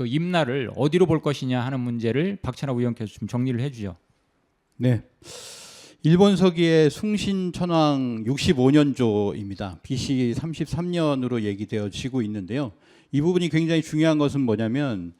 그 임나를 어디로 볼 것이냐 하는 문제를 박찬호 의원께서 좀 정리를 해주죠. 네. 일본 서기의 숭신천왕 65년조입니다. BC 33년으로 얘기되어지고 있는데요. 이 부분이 굉장히 중요한 것은 뭐냐면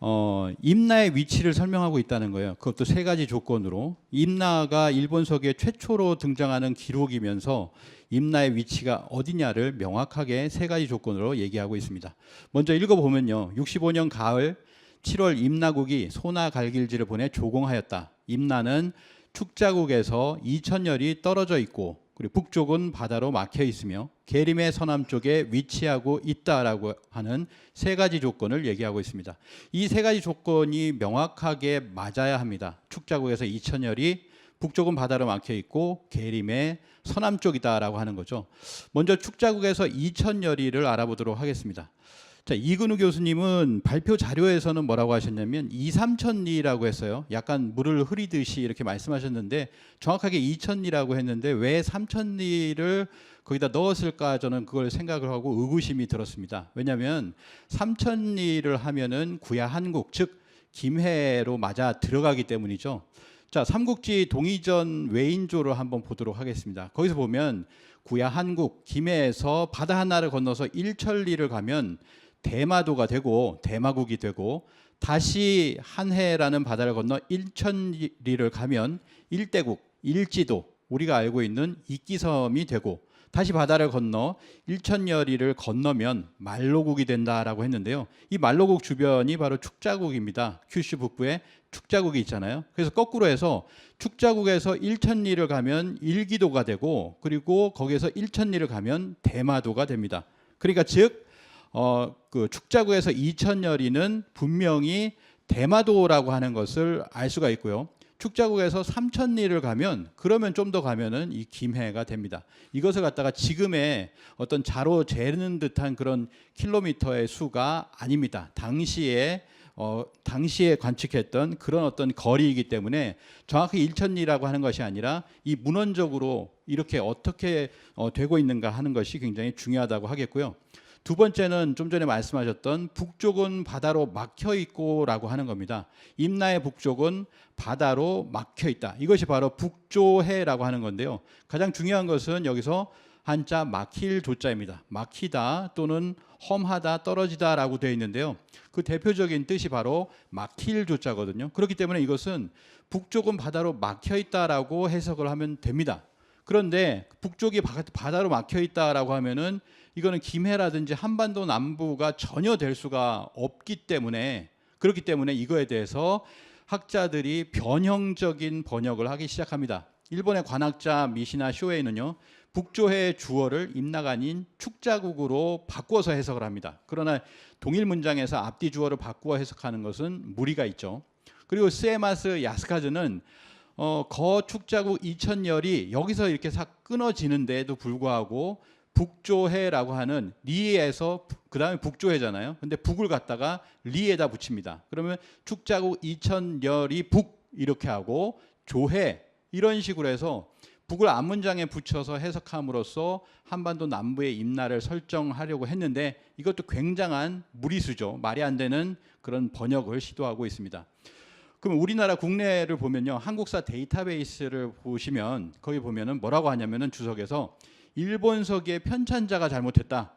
어, 임나의 위치를 설명하고 있다는 거예요. 그것도 세 가지 조건으로 임나가 일본 서기에 최초로 등장하는 기록이면서 임나의 위치가 어디냐를 명확하게 세 가지 조건으로 얘기하고 있습니다. 먼저 읽어보면요. 65년 가을 7월 임나국이 소나 갈길지를 보내 조공하였다. 임나는 축자국에서 이천열이 떨어져 있고 그리고 북쪽은 바다로 막혀 있으며 계림의 서남쪽에 위치하고 있다라고 하는 세 가지 조건을 얘기하고 있습니다. 이 세 가지 조건이 명확하게 맞아야 합니다. 축자국에서 이천열이 북쪽은 바다로 막혀 있고 계림의 서남쪽이다라고 하는 거죠. 먼저 축자국에서 이천열이를 알아보도록 하겠습니다. 자, 이근우 교수님은 발표 자료에서는 뭐라고 하셨냐면 2, 3천리라고 했어요. 약간 물을 흐리듯이 이렇게 말씀하셨는데 정확하게 2천리라고 했는데 왜 3천리를 거기다 넣었을까 저는 그걸 생각을 하고 의구심이 들었습니다. 왜냐하면 3천리를 하면은 구야 한국 즉 김해로 맞아 들어가기 때문이죠. 자, 삼국지 동이전 외인조를 한번 보도록 하겠습니다. 거기서 보면 구야 한국 김해에서 바다 하나를 건너서 일천리를 가면 대마도가 되고 대마국이 되고 다시 한해라는 바다를 건너 일천리를 가면 일대국 일지도 우리가 알고 있는 이끼섬이 되고 다시 바다를 건너 일천여리를 건너면 말로국이 된다라고 했는데요. 이 말로국 주변이 바로 축자국입니다. 큐슈 북부에 축자국이 있잖아요. 그래서 거꾸로 해서 축자국에서 일천리를 가면 일기도가 되고 그리고 거기에서 일천리를 가면 대마도가 됩니다. 그러니까 즉 어, 그 축자구에서 이천여리는 분명히 대마도라고 하는 것을 알 수가 있고요. 축자국에서 삼천리를 가면 그러면 좀 더 가면은 이 김해가 됩니다. 이것을 갖다가 지금의 어떤 자로 재는 듯한 그런 킬로미터의 수가 아닙니다. 당시에 어, 당시에 관측했던 그런 어떤 거리이기 때문에 정확히 일천리라고 하는 것이 아니라 이 문헌적으로 이렇게 어떻게 어, 되고 있는가 하는 것이 굉장히 중요하다고 하겠고요. 두 번째는 좀 전에 말씀하셨던 북쪽은 바다로 막혀 있고라고 하는 겁니다. 임나의 북쪽은 바다로 막혀 있다. 이것이 바로 북조해라고 하는 건데요. 가장 중요한 것은 여기서 한자 막힐 조자입니다. 막히다 또는 험하다 떨어지다라고 되어 있는데요. 그 대표적인 뜻이 바로 막힐 조자거든요. 그렇기 때문에 이것은 북쪽은 바다로 막혀 있다라고 해석을 하면 됩니다. 그런데 북쪽이 바다로 막혀 있다라고 하면은 이거는 김해라든지 한반도 남부가 전혀 될 수가 없기 때문에 그렇기 때문에 이거에 대해서 학자들이 변형적인 번역을 하기 시작합니다. 일본의 관학자 미시나 쇼에이는요. 북조해의 주어를 임나가 아닌 축자국으로 바꾸어서 해석을 합니다. 그러나 동일 문장에서 앞뒤 주어를 바꾸어 해석하는 것은 무리가 있죠. 그리고 스에마스 야스카즈는 어, 거축자국 이천열이 여기서 이렇게 싹 끊어지는데도 불구하고 북조해라고 하는 리에서 그 다음에 북조해잖아요. 근데 북을 갖다가 리에다 붙입니다. 그러면 축자국 이천열이 북 이렇게 하고 조해 이런 식으로 해서 북을 앞문장에 붙여서 해석함으로써 한반도 남부의 임나를 설정하려고 했는데 이것도 굉장한 무리수죠. 말이 안 되는 그런 번역을 시도하고 있습니다. 그럼 우리나라 국내를 보면요. 한국사 데이터베이스를 보시면 거기 보면은 뭐라고 하냐면은 주석에서 일본석의 편찬자가 잘못했다.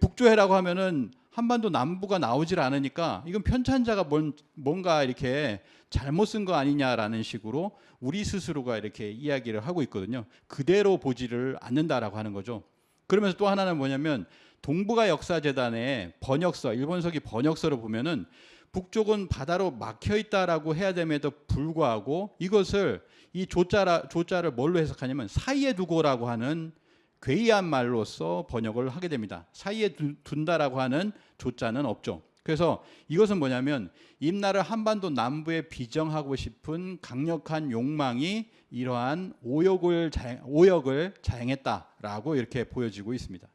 북조해라고 하면은 한반도 남부가 나오질 않으니까 이건 편찬자가 뭔, 뭔가 이렇게 잘못 쓴 거 아니냐라는 식으로 우리 스스로가 이렇게 이야기를 하고 있거든요. 그대로 보지를 않는다라고 하는 거죠. 그러면서 또 하나는 뭐냐면 동북아 역사재단의 번역서, 일본석이 번역서를 보면은 북쪽은 바다로 막혀 있다라고 해야 됨에도 불구하고 이것을 이 조자라 조자를 뭘로 해석하냐면 사이에 두고라고 하는 괴이한 말로서 번역을 하게 됩니다. 사이에 둔다라고 하는 조자는 없죠. 그래서 이것은 뭐냐면 임나를 한반도 남부에 비정하고 싶은 강력한 욕망이 이러한 오역을 자행, 오역을 자행했다라고 이렇게 보여지고 있습니다.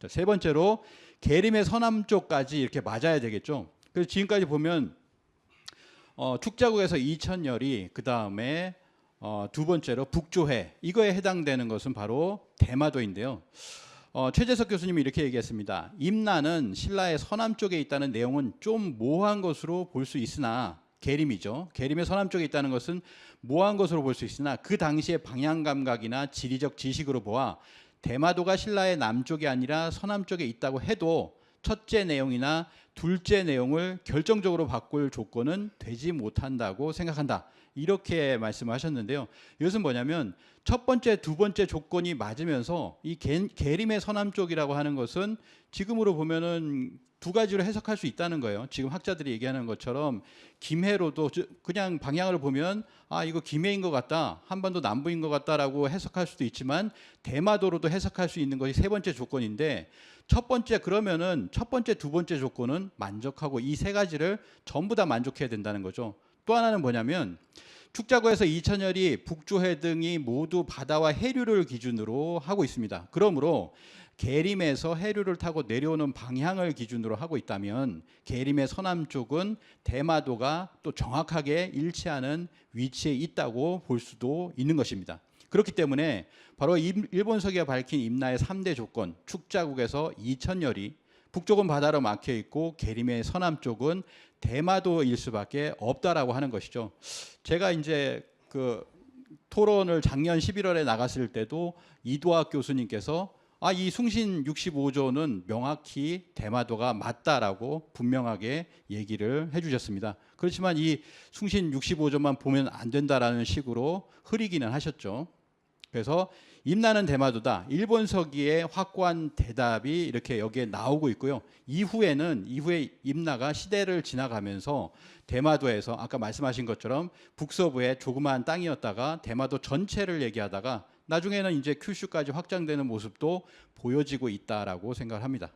자, 세 번째로 계림의 서남쪽까지 이렇게 맞아야 되겠죠. 그래서 지금까지 보면 어, 축자국에서 이천열이 그 다음에 어, 두 번째로 북조해 이거에 해당되는 것은 바로 대마도인데요. 어, 최재석 교수님이 이렇게 얘기했습니다. 임나는 신라의 서남 쪽에 있다는 내용은 좀 모호한 것으로 볼 수 있으나 계림이죠. 계림의 서남 쪽에 있다는 것은 모호한 것으로 볼 수 있으나 그 당시의 방향 감각이나 지리적 지식으로 보아 대마도가 신라의 남쪽이 아니라 서남 쪽에 있다고 해도 첫째 내용이나 둘째 내용을 결정적으로 바꿀 조건은 되지 못한다고 생각한다. 이렇게 말씀하셨는데요. 이것은 뭐냐면 첫 번째, 두 번째 조건이 맞으면서 이 계- 계림의 서남 쪽이라고 하는 것은 지금으로 보면은 두 가지로 해석할 수 있다는 거예요. 지금 학자들이 얘기하는 것처럼 김해로도 저- 그냥 방향을 보면 아 이거 김해인 것 같다, 한반도 남부인 것 같다라고 해석할 수도 있지만 대마도로도 해석할 수 있는 것이 세 번째 조건인데 첫 번째 그러면은 첫 번째, 두 번째 조건은 만족하고 이 세 가지를 전부 다 만족해야 된다는 거죠. 또 하나는 뭐냐면 축자고에서 이천열이 북조해 등이 모두 바다와 해류를 기준으로 하고 있습니다. 그러므로 계림에서 해류를 타고 내려오는 방향을 기준으로 하고 있다면 계림의 서남쪽은 대마도가 또 정확하게 일치하는 위치에 있다고 볼 수도 있는 것입니다. 그렇기 때문에 바로 임- 일본서기가 밝힌 임나의 3대 조건 축자국에서 이천열이 북쪽은 바다로 막혀 있고 계림의 서남 쪽은 대마도일 수밖에 없다라고 하는 것이죠. 제가 이제 그 토론을 작년 11월에 나갔을 때도 이도학 교수님께서 아, 이 숭신 65조는 명확히 대마도가 맞다라고 분명하게 얘기를 해주셨습니다. 그렇지만 이 숭신 65조만 보면 안 된다라는 식으로 흐리기는 하셨죠. 그래서 임나는 대마도다. 일본 서기의 확고한 대답이 이렇게 여기에 나오고 있고요. 이후에는 이후에 임나가 시대를 지나가면서 대마도에서 아까 말씀하신 것처럼 북서부의 조그마한 땅이었다가 대마도 전체를 얘기하다가 나중에는 이제 큐슈까지 확장되는 모습도 보여지고 있다라고 생각을 합니다.